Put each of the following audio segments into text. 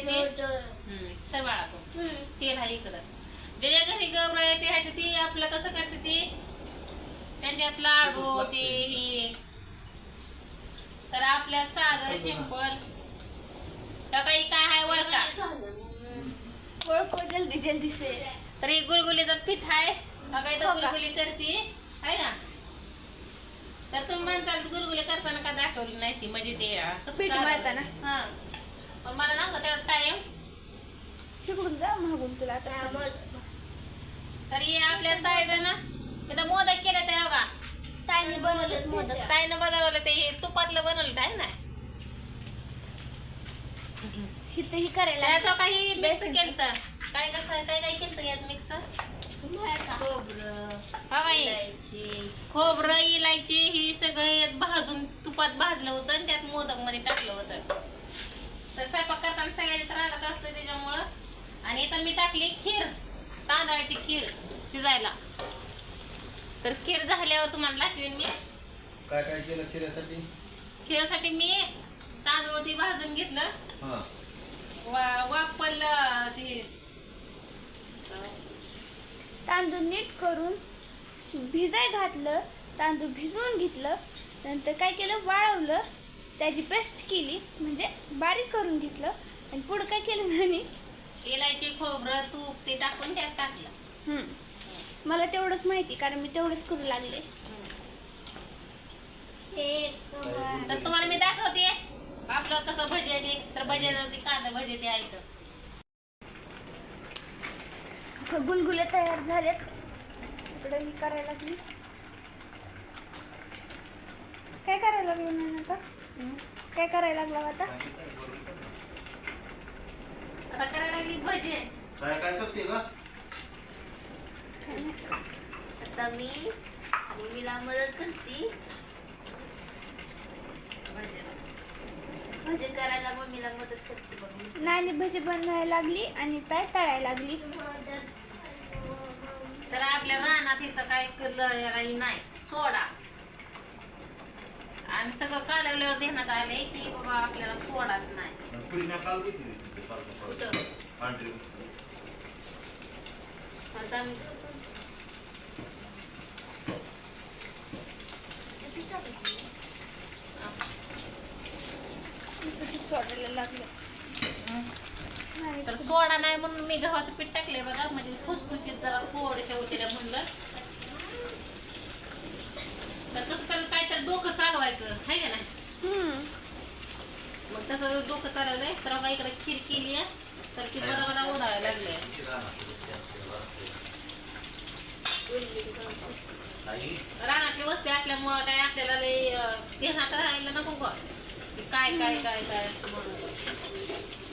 ती आहे मोदक हम्म, सरवाळा तो. तेल आहे इकडं. ज्याच्या घरी गौराया ती आहे ती आपलं कसं करते ती? त्यांच्यात लाडू ते ही. तर आपल्या साधं सिंपल. तर काही काय आहे वळका ओळखो जल्दी जल्दी से. तर ही गुलगुलीचं पीठ आहे. काही तर हो का? गुलगुली करते. आहे का? तर तुम्ही म्हणताल गुलगुली करताना का दाखवली नाही ती? म्हणजे ते कसं पीठ? मळताना? हा. पण मला ना तेवढा टाइम तिकडून जा मागून तुला आता तर हे आपल्या साईड ना मोदक केले ते बघा ताईने बनवलेत मोदक ताईनं बनवलं ते हे तुपातलं बनवलं आहे ना इथं ही करायला त्याचं काही मिक्स बेसन. केलं काय कसं काय काय केलं यात मिक्स खोबरं बघा. इलायची खोबरं इलायची ही सगळं यात भाजून तुपात भाजलं होतं आणि त्यात मोदकमध्ये टाकलं होतं तर स्वयंपाक करताना सगळ्याच राहत असतं त्याच्यामुळं. आणि इथं मी टाकली खीर तांदळाची खीर शिजायला. तर खीर झाल्यावर तुम्हाला दाखवीन मी. काय काय केलं खिऱ्यासाठी? खीरसाठी मी तांदूळ ती भाजून घेतलं. हा. वा- वापरलं ते तांदूळ नीट करून भिजाय घातलं तांदूळ भिजवून घेतलं नंतर काय केलं वाळवलं त्याची पेस्ट केली. म्हणजे बारीक करून घेतलं. आणि पुढं काय केलं म्हणे? इलायची खोबरं तूप ते टाकून त्यात टाकलं. हम्म. मला तेवढंच माहिती कारण मी तेवढंच करू लागले. तर तुम्हाला मी दाखवते. आपलं कसं भजे ते. तर भजे कांदा भजे ते ऐकत अख्खा गुलगुले तयार झालेत. इकडे मी करायला लागली. काय करायला लागली म्हणून आता? काय करायला लागला आता? आता करायला लागली भजे. काय काय करते का आता मी मम्मीला मदत करते. भजे. भजी करायला मम्मीला मदत करते बघ नानी भजी बनवायला लागली आणि ताई तळायला लागली. तर आपल्या रानात इथं काय केलं नाही सोडा. आणि सगळं कालवल्यावर देण्यात आले की बाबा आपल्याला सोडाच नाही. आता सोडायला लागलं तर सोडा नाही म्हणून मी गव्हाचं पीठ टाकले बघा. म्हणजे खुसखुशीत जरा थोडेसे उचल्या म्हणलं तर कसं तर काय तर डोकं चालवायचं आहे का नाही? हम्म. मग तसं डोकं चालवलंय तर बघा इकडे खीर केली आहे तर ती बरा बरा उडायला लागले रानातली वस्ती असल्यामुळं काय आपल्याला लय अं, ध्यानात राहायला नको का की काय काय काय काय म्हणून.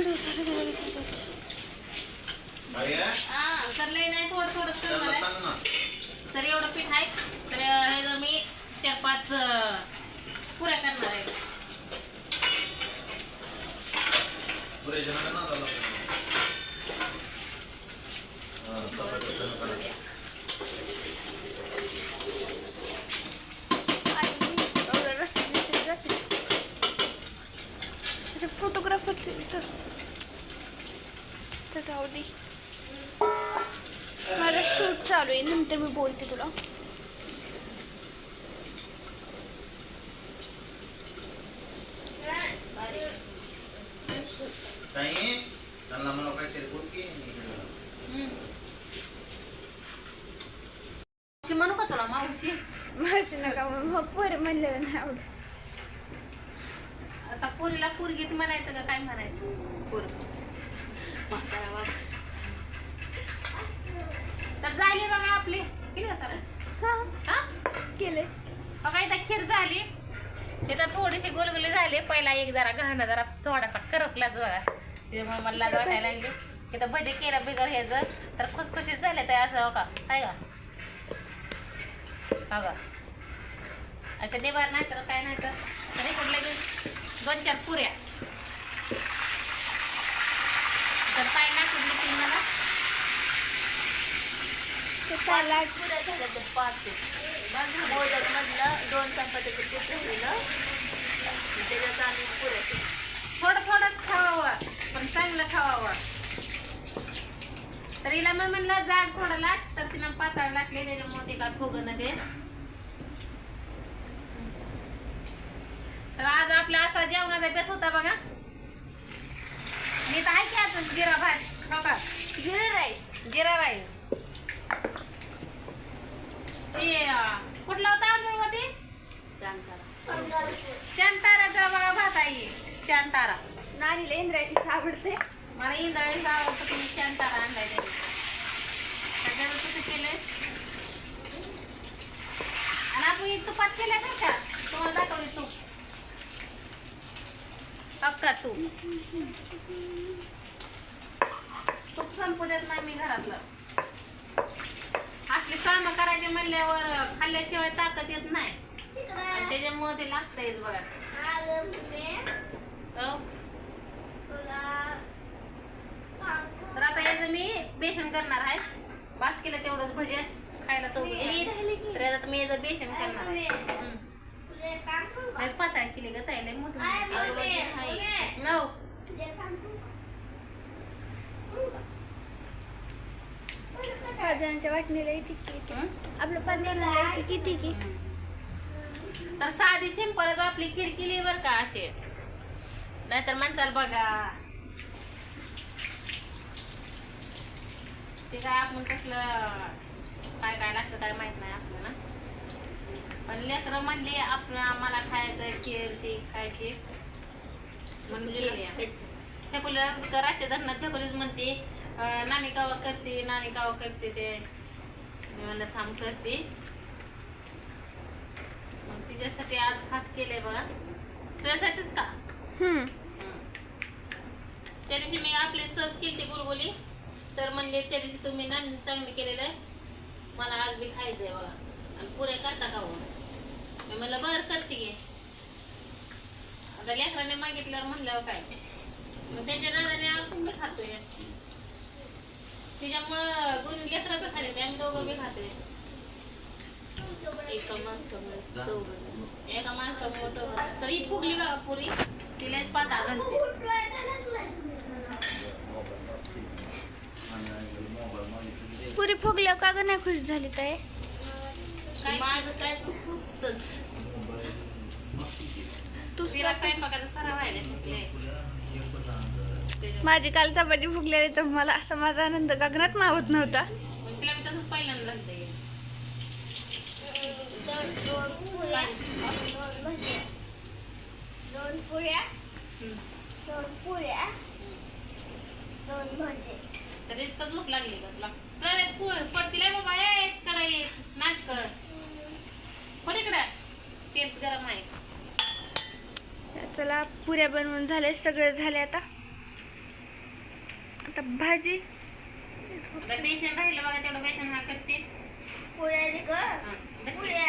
व्हिडिओ हा, तर लय नाही थोडं थोडं करणार तर एवढं पीठ आहे. तर हे जर मी चार पाच पुऱ्या करणार आहे पुरे जणांना ना झालं हा, चपाती जणं करा. आणि मी एवढं रस्त्याने इथे जाते. असे फोटोग्राफर तर तर जाऊ दे माझा शूट चालू आहे. नंतर मी बोलते तुला. ताई, त्यांना मला काहीतरी बोल की मी इकडे आलो. मावशी म्हणू का तुला मावशी? माझी नका मग पोर म्हणलेलं नाही आवडत आता पुरीला पुरगीत म्हणायचं का? काय म्हणायचं? पुर तर झाली बघा आपली. किती हां. हा? केले. बघा इथं खीर झाली. तिथं थोडेसे गोलगोले झाले. पहिला एक जरा घाणं जरा थोडासा करपलाच बघा. त्याच्यामुळे मला वाटायला लागली. तिथं भजे केलं बिगर ह्याचं. तर खुसखुशीत झाले तर असं हो का? काय का? हो का? असं देवार नाही तर काय नाही तर कुठल्या दोन चार पुऱ्या तर मला? सलाड पुऱ्या झाल्या तर पाच. मोदक मधलं दोन चपात्याचं पीठ राहिलं त्याच्यात आम्ही पुऱ्या. थोडं थोडंच खावावं पण चांगलं खावावं. तर हिला मग म्हणलं जाड थोडं लाट तर तिनं पातळ लाटले त्याच्यामुळे ते काय फुगन तर आज आपला असा जेवणाचा बेत होता बघा. मी तर आहे की अजून जिरा भात? हो का? जिरा राईस. जिरा राईस. ते अं, कुठला होता छान करा शांताराचा बघा भात आहे. शांतारा. नारीला इंद्रायणीच आवडते. मला इंद्रायणी आवडतं तुम्ही शांतारा आणलाय त्याने कसं केलंय? आणि आपण ही तुपात केल्या का का? तुम्हाला दाखवली तूप. अक्का तूप तूप संपू देत नाही मी घरातलं. असली कामं करायचे म्हणल्यावर खाल्ल्याशिवाय ताकद येत नाही. आणि त्याच्यामुळे ते लागतंयच बघा. हो. तर आता याचं मी बेसन करणार आहे बास केलं तेवढंच भजे खायला तो तर आता मी याचं बेसन करणार पातळ केली ग ताई भाज्यांच्या वाटणीला येते की? आपलं येते किती की. तर साधी सिंपलच आपली खीर केली बरं का असे नाहीतर म्हणताल बघा. ते काय आपण कसलं काय काय लागतं काय माहीत नाही आपल्याला. पण लेकरं म्हणले आपण आम्हाला खायचं खीर ती खायची म्हणून केली छकुलीला रातच्या धरणात छकुलीच म्हणते. नानी कावा करते नानी कावा करते ते. मी म्हणलं थांब करते. मग तिच्यासाठी आज खास केलंय बघा. तुझ्यासाठीच का? त्या दिवशी मी आपले सहज केली गुलगुली तर म्हणले त्या दिवशी तुम्ही ना चांगली केलेलं आहे. मला आज बी खायचंय बघा. आणि पुरे करता का हो? मी म्हणलं बरं करते की. आता लेकरांनी मागितल्यावर म्हणल्यावर काय? मग त्यांच्या नादाने आपण बी खातोय. तिच्यामुळं दोन लेकरं तर खाले आम्ही दोघं बी खातोय एका माणसामुळे चौघं एका माणसामुळं चौघं. तर ही फुगली बघा पुरी. तिलाच पाता घालते पुरी फुगल्यावर का ग नाही खुश झाली काय माझं काय तू तिला स्वयंपाकाचा सराव व्हायला शिकले माझी काल चपाती फुगलेली तर मला असा माझा आनंद गगनात मावत नव्हता. चला पुऱ्या बनवून झाले सगळं झाले आता. भाजी? आता बेसन राहिलं बघा तेवढं बेसन हा. करते. पुऱ्या